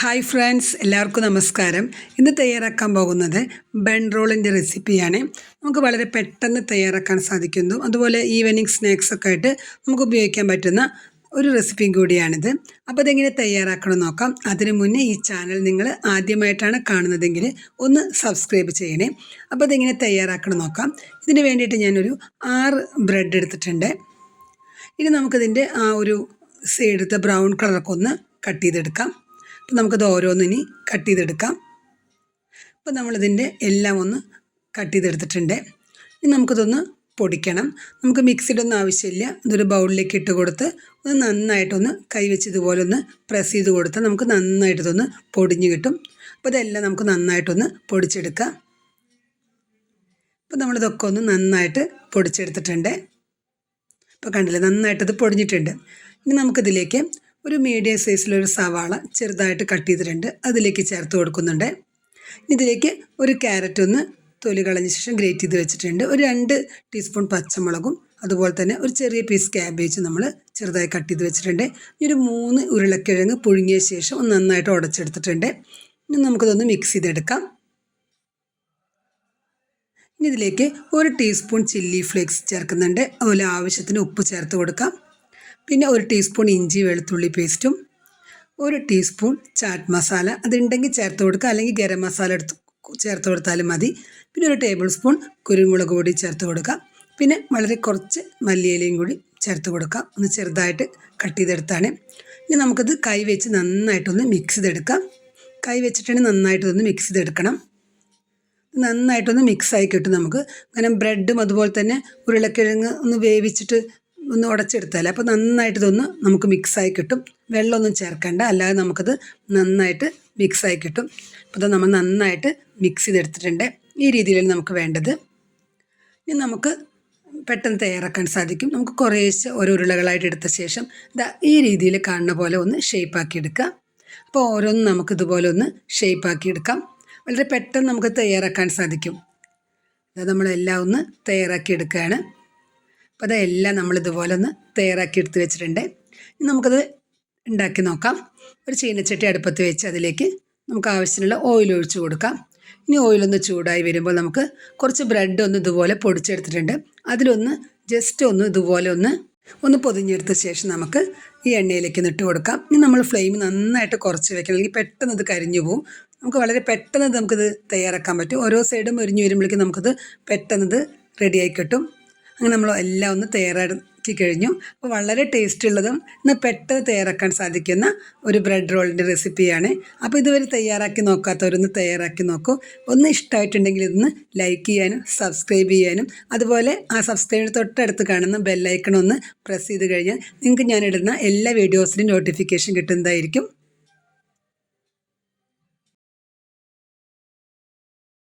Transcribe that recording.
Hi friends എല്ലാവർക്കും നമസ്കാരം. ഇന്ന് തയ്യാറാക്കാൻ പോകുന്നത് ബൺ റോളിന്റെ റെസിപ്പിയാണ്. നമുക്ക് വളരെ പെട്ടെന്ന് തയ്യാറാക്കാൻ സാധിക്കുന്നു. അതുപോലെ ഈവനിങ് സ്നാക്സ് ഒക്കെ ആയിട്ട് നമുക്ക് ഉപയോഗിക്കാൻ പറ്റുന്ന ഒരു റെസിപ്പിയും കൂടിയാണിത്. അപ്പോൾ അതെങ്ങനെ തയ്യാറാക്കണം നോക്കാം. അതിനു മുന്നേ ഈ ചാനൽ നിങ്ങൾ ആദ്യമായിട്ടാണ് കാണുന്നതെങ്കിൽ ഒന്ന് സബ്സ്ക്രൈബ് ചെയ്യണേ. അപ്പോൾ അതെങ്ങനെ തയ്യാറാക്കണം നോക്കാം. ഇതിന് വേണ്ടിയിട്ട് ഞാനൊരു ആറ് ബ്രെഡ് എടുത്തിട്ടുണ്ട്. ഇനി നമുക്കിതിന്റെ ആ ഒരു സൈഡത്തെ ബ്രൗൺ കളറൊക്കെ ഒന്ന് കട്ട് ചെയ്തെടുക്കാം. അപ്പോൾ നമുക്കത് ഓരോന്നിനി കട്ട് ചെയ്തെടുക്കാം. അപ്പോൾ നമ്മളിതിന്റെ എല്ലാം ഒന്ന് കട്ട് ചെയ്തെടുത്തിട്ടുണ്ട്. ഇനി നമുക്കിതൊന്ന് പൊടിക്കണം. നമുക്ക് മിക്സിഡൊന്നും ആവശ്യമില്ല. ഇതൊരു ബൗളിലേക്ക് ഇട്ട് കൊടുത്ത് ഒന്ന് നന്നായിട്ടൊന്ന് കൈവച്ച് ഇതുപോലെ ഒന്ന് പ്രസ് ചെയ്ത് കൊടുത്താൽ നമുക്ക് നന്നായിട്ട് ഇതൊന്ന് പൊടിഞ്ഞ് കിട്ടും. അപ്പോൾ ഇതെല്ലാം നമുക്ക് നന്നായിട്ടൊന്ന് പൊടിച്ചെടുക്കാം. അപ്പോൾ നമ്മളിതൊക്കെ ഒന്ന് നന്നായിട്ട് പൊടിച്ചെടുത്തിട്ടുണ്ട്. അപ്പോൾ കണ്ടില്ലേ നന്നായിട്ടത് പൊടിഞ്ഞിട്ടുണ്ട്. ഇനി നമുക്കിതിലേക്ക് ഒരു മീഡിയം സൈസിലൊരു സവാള ചെറുതായിട്ട് കട്ട് ചെയ്തിട്ടുണ്ട്. അതിലേക്ക് ചേർത്ത് കൊടുക്കുന്നുണ്ട്. ഇതിലേക്ക് ഒരു ക്യാരറ്റ് ഒന്ന് തൊലി കളഞ്ഞ ശേഷം ഗ്രേറ്റ് ചെയ്ത് വെച്ചിട്ടുണ്ട്. ഒരു രണ്ട് ടീസ്പൂൺ പച്ചമുളകും അതുപോലെ തന്നെ ഒരു ചെറിയ പീസ് ക്യാബേജ് നമ്മൾ ചെറുതായി കട്ട് ചെയ്ത് വെച്ചിട്ടുണ്ട്. ഇനി ഒരു മൂന്ന് ഉരുളക്കിഴങ്ങ് പുഴുങ്ങിയ ശേഷം ഒന്ന് നന്നായിട്ട് ഉടച്ചെടുത്തിട്ടുണ്ട്. ഇനി നമുക്കതൊന്ന് മിക്സ് ചെയ്തെടുക്കാം. ഇനി ഇതിലേക്ക് ഒരു ടീസ്പൂൺ ചില്ലി ഫ്ലേക്സ് ചേർക്കുന്നുണ്ട്. അതുപോലെ ആവശ്യത്തിന് ഉപ്പ് ചേർത്ത് കൊടുക്കാം. പിന്നെ ഒരു ടീസ്പൂൺ ഇഞ്ചി വെളുത്തുള്ളി പേസ്റ്റും ഒരു ടീസ്പൂൺ ചാറ്റ് മസാല അതുണ്ടെങ്കിൽ ചേർത്ത് കൊടുക്കുക. അല്ലെങ്കിൽ ഗരം മസാല എടുത്ത് ചേർത്ത് കൊടുത്താലും മതി. പിന്നെ ഒരു ടേബിൾ സ്പൂൺ കുരുമുളക് പൊടി ചേർത്ത് കൊടുക്കുക. പിന്നെ വളരെ കുറച്ച് മല്ലിയിലയും കൂടി ചേർത്ത് കൊടുക്കുക. ഒന്ന് ചെറുതായിട്ട് കട്ട് ചെയ്തെടുത്താണ്. ഇനി നമുക്കത് കൈ വെച്ച് നന്നായിട്ടൊന്ന് മിക്സ് ചെയ്തെടുക്കാം. കൈ വെച്ചിട്ടാണ് നന്നായിട്ടൊന്ന് മിക്സ് ചെയ്തെടുക്കണം. നന്നായിട്ടൊന്ന് മിക്സായി കിട്ടും നമുക്ക് അങ്ങനെ ബ്രെഡും അതുപോലെ തന്നെ ഉരുളക്കിഴങ്ങ് ഒന്ന് വേവിച്ചിട്ട് ഒന്ന് ഉടച്ചെടുത്താൽ അപ്പോൾ നന്നായിട്ട് ഇതൊന്ന് നമുക്ക് മിക്സായി കിട്ടും. വെള്ളമൊന്നും ചേർക്കണ്ട. അല്ലാതെ നമുക്കത് നന്നായിട്ട് മിക്സായി കിട്ടും. അപ്പോൾ ഇത് നമ്മൾ നന്നായിട്ട് മിക്സ് ചെയ്തെടുത്തിട്ടുണ്ട്. ഈ രീതിയിലാണ് നമുക്ക് വേണ്ടത്. ഇനി നമുക്ക് പെട്ടെന്ന് തയ്യാറാക്കാൻ സാധിക്കും. നമുക്ക് കുറേശ്ശെ ഓരോ ഉരുളകളായിട്ട് എടുത്ത ശേഷം ഇതാ ഈ രീതിയിൽ കാണുന്ന പോലെ ഒന്ന് ഷേപ്പാക്കി എടുക്കാം. അപ്പോൾ ഓരോന്നും നമുക്ക് ഇതുപോലെ ഒന്ന് ഷേപ്പാക്കി എടുക്കാം. വളരെ പെട്ടെന്ന് നമുക്ക് തയ്യാറാക്കാൻ സാധിക്കും. അത് നമ്മളെല്ലാം ഒന്ന് തയ്യാറാക്കി എടുക്കുകയാണ്. അപ്പോൾ അതെല്ലാം നമ്മൾ ഇതുപോലെ ഒന്ന് തയ്യാറാക്കി എടുത്ത് വെച്ചിട്ടുണ്ട്. ഇനി നമുക്കത് ഉണ്ടാക്കി നോക്കാം. ഒരു ചീനച്ചട്ടി അടുപ്പത്ത് വെച്ച് അതിലേക്ക് നമുക്ക് ആവശ്യത്തിനുള്ള ഓയിൽ ഒഴിച്ച് കൊടുക്കാം. ഇനി ഓയിലൊന്ന് ചൂടായി വരുമ്പോൾ നമുക്ക് കുറച്ച് ബ്രെഡ് ഒന്ന് ഇതുപോലെ പൊടിച്ചെടുത്തിട്ടുണ്ട്. അതിലൊന്ന് ജസ്റ്റ് ഒന്ന് ഇതുപോലെ ഒന്ന് ഒന്ന് പൊതിഞ്ഞെടുത്ത ശേഷം നമുക്ക് ഈ എണ്ണയിലേക്ക് ഇട്ട് കൊടുക്കാം. ഇനി നമ്മൾ ഫ്ലെയിം നന്നായിട്ട് കുറച്ച് വെക്കണം. അല്ലെങ്കിൽ പെട്ടെന്ന് ഇത് കരിഞ്ഞു പോകും നമുക്ക് വളരെ പെട്ടെന്ന് നമുക്കിത് തയ്യാറാക്കാൻ പറ്റും. ഓരോ സൈഡും മുരിഞ്ഞ് വരുമ്പോഴേക്കും നമുക്കത് പെട്ടെന്ന് റെഡിയായി കിട്ടും. അങ്ങനെ നമ്മൾ എല്ലാം ഒന്ന് തയ്യാറാക്കി കഴിഞ്ഞു. അപ്പോൾ വളരെ ടേസ്റ്റ് ഉള്ളതും ഇന്ന് പെട്ടെന്ന് തയ്യാറാക്കാൻ സാധിക്കുന്ന ഒരു ബ്രെഡ് റോളിന്റെ റെസിപ്പിയാണ് അപ്പോൾ ഇതുവരെ തയ്യാറാക്കി നോക്കാത്തവരൊന്ന് തയ്യാറാക്കി നോക്കൂ. ഒന്ന് ഇഷ്ടമായിട്ടുണ്ടെങ്കിൽ ഇതൊന്ന് ലൈക്ക് ചെയ്യാനും സബ്സ്ക്രൈബ് ചെയ്യാനും അതുപോലെ ആ സബ്സ്ക്രൈബ് തൊട്ടടുത്ത് കാണുന്ന ബെല്ലൈക്കൺ ഒന്ന് പ്രസ് ചെയ്ത് കഴിഞ്ഞാൽ നിങ്ങൾക്ക് ഞാനിടുന്ന എല്ലാ വീഡിയോസിനും നോട്ടിഫിക്കേഷൻ കിട്ടുന്നതായിരിക്കും.